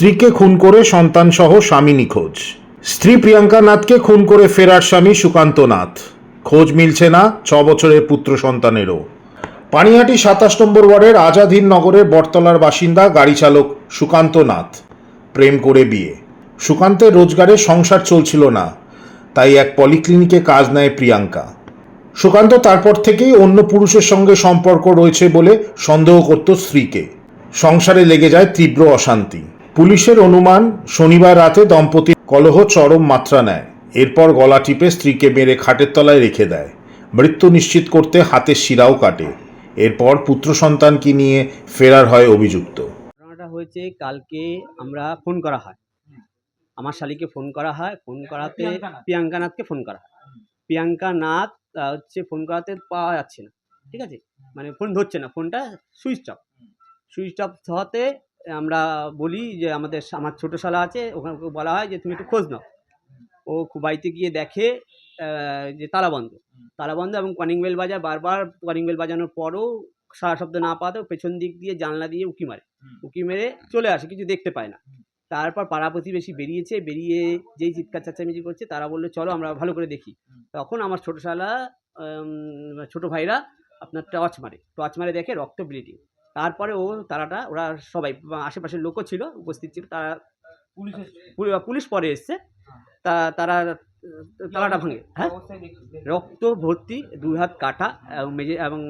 স্ত্রীকে খুন করে সন্তান সহ স্বামী নিখোঁজ। স্ত্রী প্রিয়াঙ্কা নাথকে খুন করে ফেরার স্বামী সুকান্ত নাথ। খোঁজ মিলছে না ছ বছরের পুত্র সন্তানেরও। পানিহাটি সাতাশ নম্বর ওয়ার্ডের আজাদহীন নগরের বটতলার বাসিন্দা গাড়ি চালক সুকান্ত নাথ। প্রেম করে বিয়ে। সুকান্তের রোজগারে সংসার চলছিল না, তাই এক পলিক্লিনিকে কাজ নেয় প্রিয়াঙ্কা। সুকান্ত তারপর থেকেই অন্য পুরুষের সঙ্গে সম্পর্ক রয়েছে বলে সন্দেহ করত স্ত্রীকে। সংসারে লেগে যায় তীব্র অশান্তি। পুলিশের অনুমান শনিবার রাতে দম্পতির কলহ চরম মাত্রা নেয়। এরপর গলা টিপে স্ত্রীকে মেরে খাটের তলায় রেখে দেয়। মৃত্যু নিশ্চিত করতে হাতের শিরাও কাটে। এরপর পুত্র সন্তানকে নিয়ে ফেরার হয় অভিযুক্ত। ঘটনাটা হয়েছে কালকে আমরা ফোন করা হয়। আমার শালিকে ফোন করা হয়। ফোন করাতে প্রিয়াঙ্কা নাথকে ফোন করা হয়। প্রিয়াঙ্কা নাথ হচ্ছে ফোন করাতে পাওয়া যাচ্ছে না। ঠিক আছে? মানে ফোন ধরছে না। ফোনটা সুইচ অফ। সুইচ অফ হওয়াতে আমরা বলি যে আমাদের আমার ছোটো শালা আছে ওখানে বলা হয় যে তুমি একটু খোঁজ নাও। ও বাড়িতে গিয়ে দেখে যে তালা বন্ধ তালা বন্ধ এবং কলিং বেল বাজায় বারবার কলিং বেল বাজানোর পরও সারা শব্দ না পাওয়াতেও পেছন দিক দিয়ে জানলা দিয়ে উকি মারে। উকি মেরে চলে আসে কিছু দেখতে পায় না। তারপর পাড়া প্রতিবেশী বেরিয়েছে বেরিয়ে যেই চিৎকার চাচামেচি করছে তারা বলল চলো আমরা ভালো করে দেখি। তখন আমার ছোটো শালা ছোটো ভাইরা আপনার টর্চ মারে। টর্চ মারে দেখে রক্ত ব্লিডিং। তারপরে ও তারাটা ওরা সবাই আশেপাশের লোকও ছিল উপস্থিত ছিল তারা পুলি- পুলিশ পরে এসছে। তা তারা তালাটা ভাঙে হ্যাঁ? রক্ত ভর্তি দুই হাত কাটা এবং মেজে এবং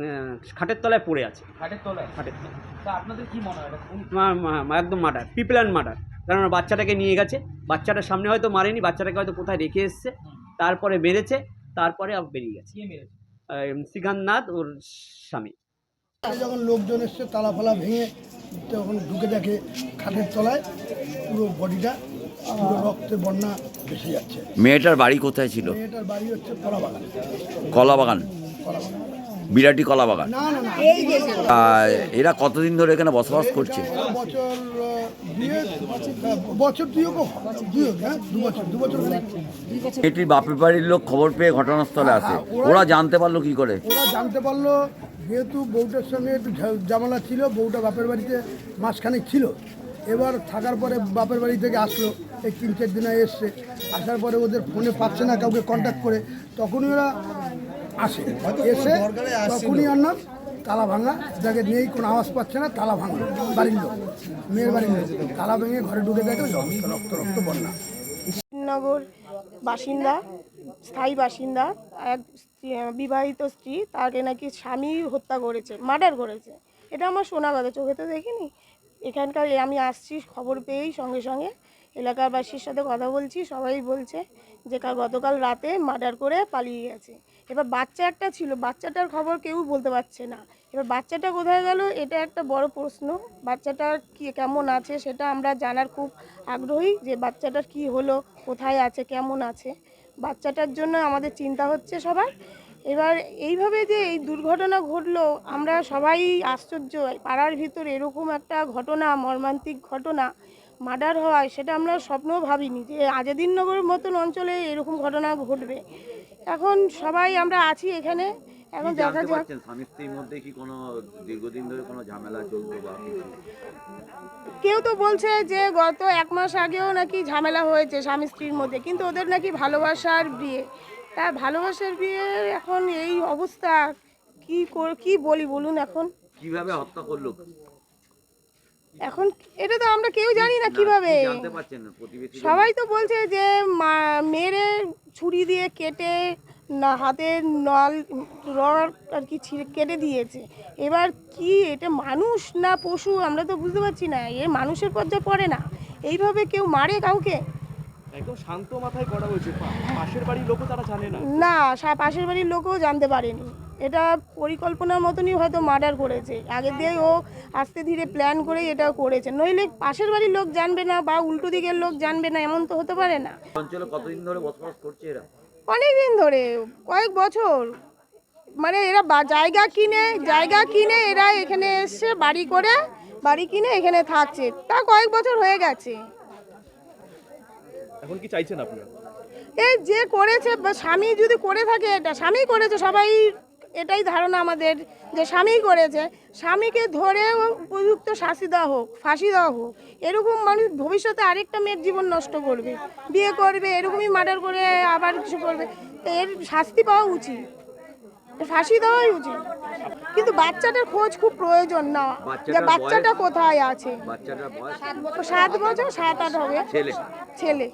খাটের তলায় পড়ে আছে। ঘাটের তলায়? খাটের আপনাদের কি মনে হয়? একদম মার্ডার পিপল অ্যান্ড মার্ডার। কারণ বাচ্চাটাকে নিয়ে গেছে। বাচ্চাটার সামনে হয়তো মারেনি বাচ্চাটাকে হয়তো কোথায় রেখে এসছে। তারপরে মেরেছে তারপরে আবার বেরিয়ে গেছে। শ্রীকান্ত নাথ ওর স্বামী। যখন লোকজন এসছে তালা ফালা ভেঙে তখন ঢুকে দেখে খাটের তলায় পুরো বডিটা পুরো রক্তে বন্যা ভেসে যাচ্ছে। মেয়েটার বাড়ি কোথায় ছিল? মেয়েটার বাড়ি হচ্ছে কলা বাগান কলা বাগান বিরাটি কলা বাগান এরা কতদিন ধরে এখানে বসবাস করছে? দুয়েক হ্যাঁ বাপের বাড়ির লোক খবর পেয়ে ঘটনাস্থলে আসে। ওরা জানতে পারল কি করে? ওরা জানতে পারল যেহেতু বউটার সঙ্গে একটু ঝামেলা ছিল বউটা বাপের বাড়িতে মাসখানেক ছিল। এবার থাকার পরে বাপের বাড়ি থেকে আসলো এই তিন চার দিনে এসছে। আসার পরে ওদের ফোনে পাচ্ছে না কাউকে কন্ট্যাক্ট করে। তখনই ওরা আসে। এসে তখনই আর নাম তালা ভাঙা। যাকে নেই কোনো আওয়াজ পাচ্ছে না তালা ভাঙা। বাড়ির লোক। মেয়ের বাড়ির লোক। তালা ভেঙে ঘরে ঢুকে দেখে অবস্থা, রক্ত রক্ত বন্যা। নগর বাসিন্দা স্থায়ী বাসিন্দা এক বিবাহিত স্ত্রী, তাকে নাকি স্বামী হত্যা করেছে, মার্ডার করেছে। এটা আমার শোনা কথা চোখে তো দেখিনি। এখানকার আমি আসছি, খবর পেয়েই সঙ্গে সঙ্গে এলাকাবাসীর সাথে কথা বলছি, সবাই বলছে যে গতকাল রাতে মার্ডার করে পালিয়ে গেছে। এবার বাচ্চা একটা ছিল, বাচ্চাটার খবর কেউ বলতে পারছে না। এবার বাচ্চাটা কোথায় গেল, এটা একটা বড় প্রশ্ন। বাচ্চাটার কি, কেমন আছে, সেটা আমরা জানার খুব আগ্রহী যে, বাচ্চাটার কি হলো, কোথায় আছে, কেমন আছে। বাচ্চাটার জন্য আমাদের চিন্তা হচ্ছে সবার। এবার এইভাবে যে এই দুর্ঘটনা ঘটলো, আমরা সবাই আশ্চর্য। পাড়ার ভিতর এরকম একটা ঘটনা, মর্মান্তিক ঘটনা মার্ডার হওয়ায় সেটা আমরা স্বপ্নও ভাবিনি যে আজাদিননগরের মতন অঞ্চলে এরকম ঘটনা ঘটবে। এখন সবাই আমরা আছি এখানে। এখন দেখা যাক। স্বামী স্ত্রীর মধ্যে কি কোনো দীর্ঘদিন ধরে কোনো ঝামেলা চলতো বা কেউ তো বলছে যে গত এক মাস আগেও নাকি ঝামেলা হয়েছে স্বামী স্ত্রীর মধ্যে কিন্তু ওদের নাকি ভালোবাসার বিয়ে। তা ভালোবাসার বিয়ে এখন এই অবস্থা কি কর কি বলি বলুন এখন? কীভাবে হত্যা করল? এখন এটা তো আমরা কেউ জানি না কীভাবে। সবাই তো বলছে যে মা- মেরে ছুরি দিয়ে কেটে না হাতের নল রড আর কি ছিঁড়ে কেটে দিয়েছে। এবার কি? এটা মানুষ না পশু? আমরা তো বুঝতে পারছি না। এ মানুষের পর্যায়ে পড়ে না। এইভাবে কেউ মারে কাউকে? একদম শান্ত মাথায় করা হয়েছে। পাশের বাড়ির লোকও তারা জানে না। না সা- পাশের বাড়ির লোকও জানতে পারেনি। এটা পরিকল্পনার মতনই হয়তো মার্ডার করেছে। আগে দিয়ে ও আস্তে ধীরে প্ল্যান করেই এটা করেছে। নইলে পাশের বাড়ির লোক জানবে না বা উল্টো দিকের লোক জানবে না এমন তো হতে পারে না। অঞ্চলে কতদিন ধরে বসবাস করছে এরা? অনেক দিন ধরে কয়েক বছর। মানে এরা জায়গা কিনে জায়গা কিনে এরা এখানে এসে বাড়ি করে বাড়ি কিনে এখানে থাকছে। তা কয়েক বছর হয়ে গেছে। এখন কি চাইছেন আপনারা? এই যে করেছে স্বামী যদি করে থাকে এটা স্বামী করেছে সবাই এটাই ধারণা আমাদের যে স্বামী করেছে স্বামীকে ধরে উপযুক্ত শাস্তি দেওয়া হোক ফাঁসি দেওয়া হোক এরকম মানুষ ভবিষ্যতে আরেকটা মেয়ের জীবন নষ্ট করবে বিয়ে করবে এরকমই মার্ডার করে আবার কিছু করবে এর শাস্তি পাওয়া উচিত। ফাঁসি দেওয়াই উচিত। কিন্তু বাচ্চাটার খোঁজ খুব প্রয়োজন না যে বাচ্চাটা কোথায় আছে? সাত বছর সাত আট হবে। ছেলে। ছেলে।